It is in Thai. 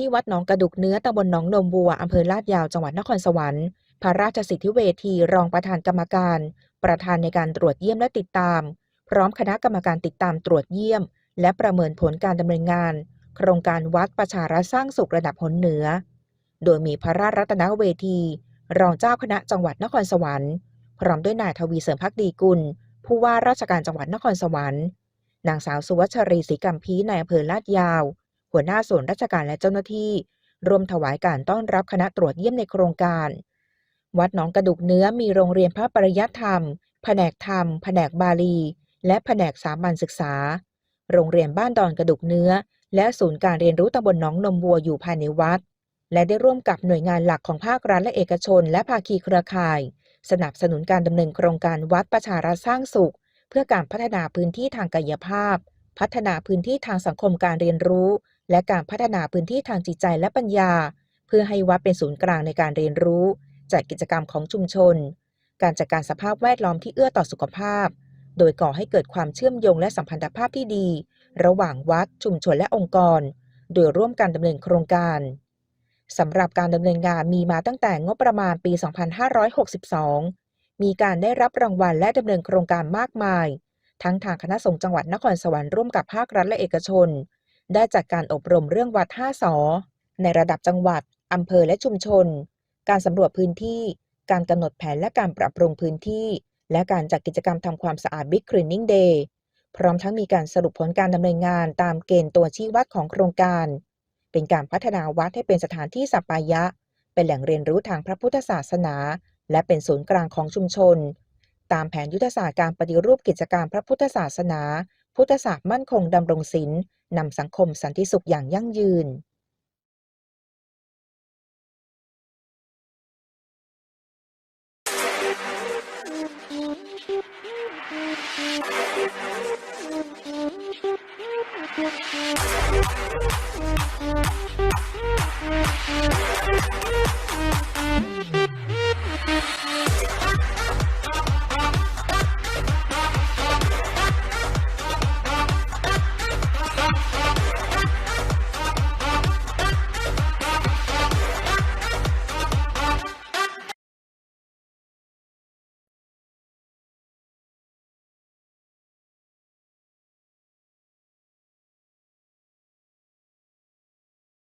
ที่วัดหนองกระดุกเนื้อตำบลหนองนมบัวอำเภอลาดยาวจังหวัดนครสวรรค์พระราชสิทธิเวทีรองประธานกรรมการ ประธานในการตรวจเยี่ยมและติดตาม พร้อมคณะกรรมการติดตามตรวจเยี่ยม และประเมินผลการดำเนินงาน โครงการวัดประชารัฐสร้างสุขระดับหนเหนือ โดยมีพระราชรัตนเวที รองเจ้าคณะจังหวัดนครสวรรค์พร้อมด้วยนายทวีเสริมพักดีกุล ผู้ว่าราชการจังหวัดนครสวรรค์นางสาวสุวัชรีศรีกัมพีนายอำเภอลาดยาว หัวหน้าส่วนราชการและเจ้าหน้าที่ร่วมถวายการต้อนรับคณะตรวจเยี่ยมในโครงการ วัดหนองกระดุกเนื้อมีโรงเรียนพระปริยัติธรรม แผนกธรรม แผนกบาลี และแผนกสามัญศึกษา โรงเรียนบ้านดอนกระดุกเนื้อ และศูนย์การเรียนรู้ตำบลหนองนมบัวอยู่ภายในวัด และได้ร่วมกับหน่วยงานหลักของภาครัฐและเอกชน และภาคีเครือข่าย สนับสนุนการดำเนินโครงการวัดประชารัฐสร้างสุข เพื่อการพัฒนาพื้นที่ทางกายภาพ พัฒนาพื้นที่ทางสังคมการเรียนรู้ และการพัฒนาพื้นที่ทางจิตใจและปัญญา เพื่อให้วัดเป็นศูนย์กลางในการเรียนรู้ จัดกิจกรรมของชุมชน การจัดการสภาพแวดล้อมที่เอื้อต่อสุขภาพ โดยก่อให้เกิดความเชื่อมโยงและสัมพันธภาพที่ดี ระหว่างวัด ชุมชนและองค์กร โดยร่วมกันดำเนินโครงการสำหรับการดำเนินงานมีมาตั้งแต่งบประมาณปี 2562 มีการได้รับรางวัลและดำเนินโครงการมากมาย ทั้งทางคณะสงฆ์จังหวัดนครสวรรค์ร่วมกับภาครัฐและเอกชน ได้จัดการอบรมเรื่องวัด5สอในระดับจังหวัด อำเภอและชุมชน การสำรวจพื้นที่ การกำหนดแผนและการปรับปรุงพื้นที่ และการจัดกิจกรรมทำความสะอาด Big Cleaning Day พร้อมทั้งมีการสรุปผลการดำเนินงานตามเกณฑ์ตัวชี้วัดของโครงการ เป็นการพัฒนาวัดให้เป็นสถานที่สัปปายะ เป็นแหล่งเรียนรู้ทางพระพุทธศาสนา และเป็นศูนย์กลางของชุมชน ตามแผนยุทธศาสตร์การปฏิรูปกิจการพระพุทธศาสนา พุทธศาสตร์มั่นคงดำรงศีล นำสังคมสันติสุขอย่างยั่งยืน